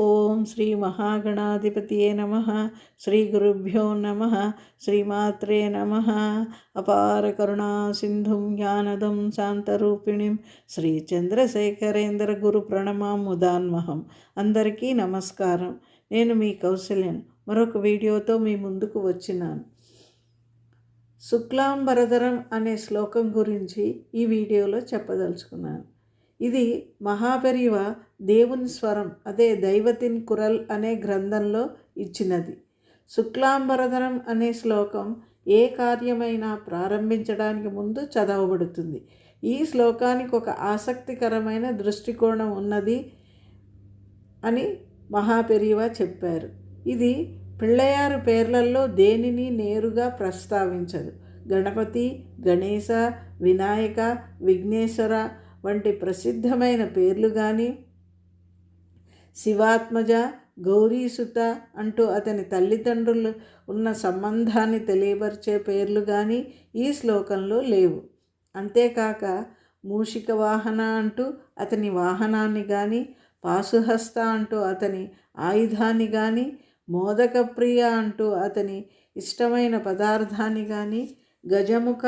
ఓం శ్రీ మహాగణాధిపతియే నమ. శ్రీ గురుభ్యో నమ. శ్రీమాత్రే నమ. అపార కరుణా సింధుం జ్ఞానదం శాంతరూపిణిం. శ్రీ చంద్రశేఖరేంద్ర గురు ప్రణమాముదాన్మహం అందరికీ నమస్కారం. నేను మీ కౌశల్యం మరొక వీడియోతో మీ ముందుకు వచ్చినాను. శుక్లాంబరధరం అనే శ్లోకం గురించి ఈ వీడియోలో చెప్పదలుచుకున్నాను. ఇది మహాపరివ దేవుని స్వరం అదే దైవతిన్ కురల్ అనే గ్రంథంలో ఇచ్చినది. శుక్లాంబరధనం అనే శ్లోకం ఏ కార్యమైనా ప్రారంభించడానికి ముందు చదవబడుతుంది. ఈ శ్లోకానికి ఒక ఆసక్తికరమైన దృష్టికోణం ఉన్నది అని మహాపెరివా చెప్పారు. ఇది పిళ్ళయారు పేర్లలో దేనిని నేరుగా ప్రస్తావించదు. గణపతి గణేశ వినాయక విఘ్నేశ్వర వంటి ప్రసిద్ధమైన పేర్లు కానీ శివాత్మజ గౌరీసుత అంటూ అతని తల్లిదండ్రులు ఉన్న సంబంధాన్ని తెలియపరిచే పేర్లు కానీ ఈ శ్లోకంలో లేవు. అంతేకాక మూషిక వాహన అంటూ అతని వాహనాన్ని కానీ పాసుహస్త అంటూ అతని ఆయుధాన్ని కానీ మోదకప్రియ అంటూ అతని ఇష్టమైన పదార్థాన్ని కానీ గజముఖ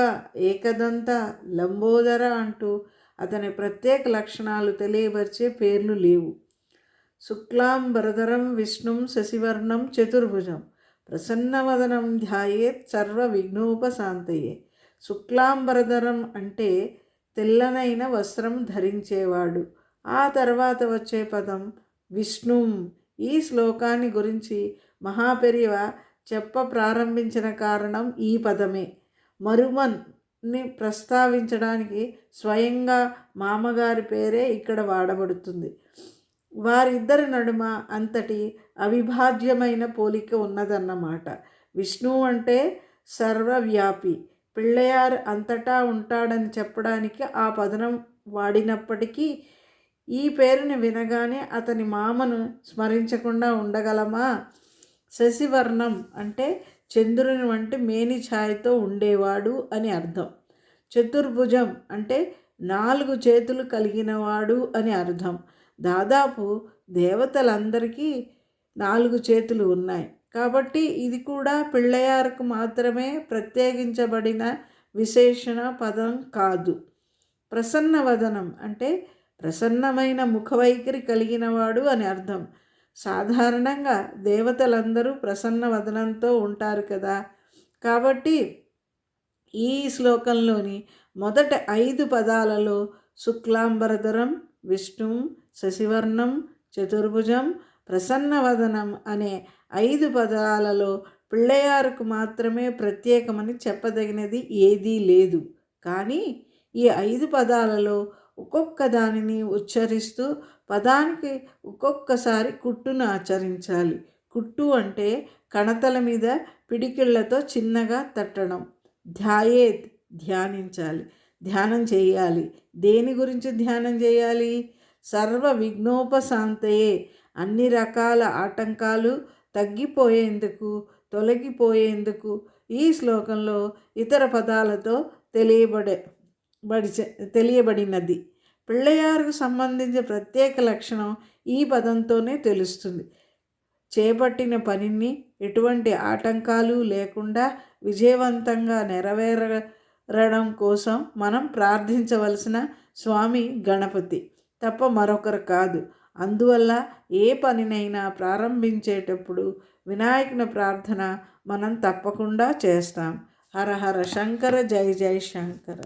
ఏకదంత లంబోదర అంటూ అతని ప్రత్యేక లక్షణాలు తెలియపరిచే పేర్లు లేవు. శుక్లాంబరధరం విష్ణుం శశివర్ణం చతుర్భుజం. ప్రసన్నవదనం ధ్యాయేత్ సర్వ విఘ్నోపశాంతయే శుక్లాంబరధరం అంటే తెల్లనైన వస్త్రం ధరించేవాడు. ఆ తర్వాత వచ్చే పదం విష్ణుం. ఈ శ్లోకాన్ని గురించి మహాపెరివ చెప్ప ప్రారంభించిన కారణం ఈ పదమే. మరుమన్ని ప్రస్తావించడానికి స్వయంగా మామగారి పేరే ఇక్కడ వాడబడుతుంది. వారిద్దరి నడుమ అంతటి అవిభాజ్యమైన పోలిక ఉన్నదన్నమాట. విష్ణువు అంటే సర్వవ్యాపి. పిళ్ళయారు అంతటా ఉంటాడని చెప్పడానికి ఆ పదనం వాడినప్పటికీ ఈ పేరుని వినగానే అతని మామను స్మరించకుండా ఉండగలమా? శశివర్ణం అంటే చంద్రుని వంటి మేని ఛాయతో ఉండేవాడు అని అర్థం. చతుర్భుజం అంటే నాలుగు చేతులు కలిగినవాడు అని అర్థం. దాదాపు దేవతలందరికీ నాలుగు చేతులు ఉన్నాయి. కాబట్టి ఇది కూడా పిళ్ళయారకు మాత్రమే ప్రత్యేకించబడిన విశేషణ పదం కాదు. ప్రసన్నవదనం అంటే ప్రసన్నమైన ముఖవైఖరి కలిగినవాడు అని అర్థం. సాధారణంగా దేవతలందరూ ప్రసన్న వదనంతో ఉంటారు కదా. కాబట్టి ఈ శ్లోకంలోని మొదట ఐదు పదాలలో శుక్లాంబరధరం విష్ణు శశివర్ణం చతుర్భుజం ప్రసన్నవదనం అనే ఐదు పదాలలో పిళ్ళయారుకు మాత్రమే ప్రత్యేకమని చెప్పదగినది ఏదీ లేదు. కానీ ఈ ఐదు పదాలలో ఒక్కొక్క దానిని ఉచ్చరిస్తూ పదానికి ఒక్కొక్కసారి కుట్టును ఆచరించాలి. కుట్టు అంటే కణతల మీద పిడికిళ్ళతో చిన్నగా తట్టడం. ధ్యాయేత్ ధ్యానించాలి. ధ్యానం చేయాలి. దేని గురించి ధ్యానం చేయాలి? సర్వ విఘ్నోపశాంతయే. అన్ని రకాల ఆటంకాలు తగ్గిపోయేందుకు తొలగిపోయేందుకు ఈ శ్లోకంలో ఇతర పదాలతో తెలియబడే బడి తెలియబడినది. పిళ్ళయారుకు సంబంధించిన ప్రత్యేక లక్షణం ఈ పదంతోనే తెలుస్తుంది. చేపట్టిన పనిని ఎటువంటి ఆటంకాలు లేకుండా విజయవంతంగా నెరవేర రడం కోసం మనం ప్రార్థించవలసిన స్వామి గణపతి తప్ప మరొకరు కాదు. అందువల్ల ఏ పనినైనా ప్రారంభించేటప్పుడు వినాయకుని ప్రార్థన మనం తప్పకుండా చేస్తాం. హర హర శంకర జై జై శంకర.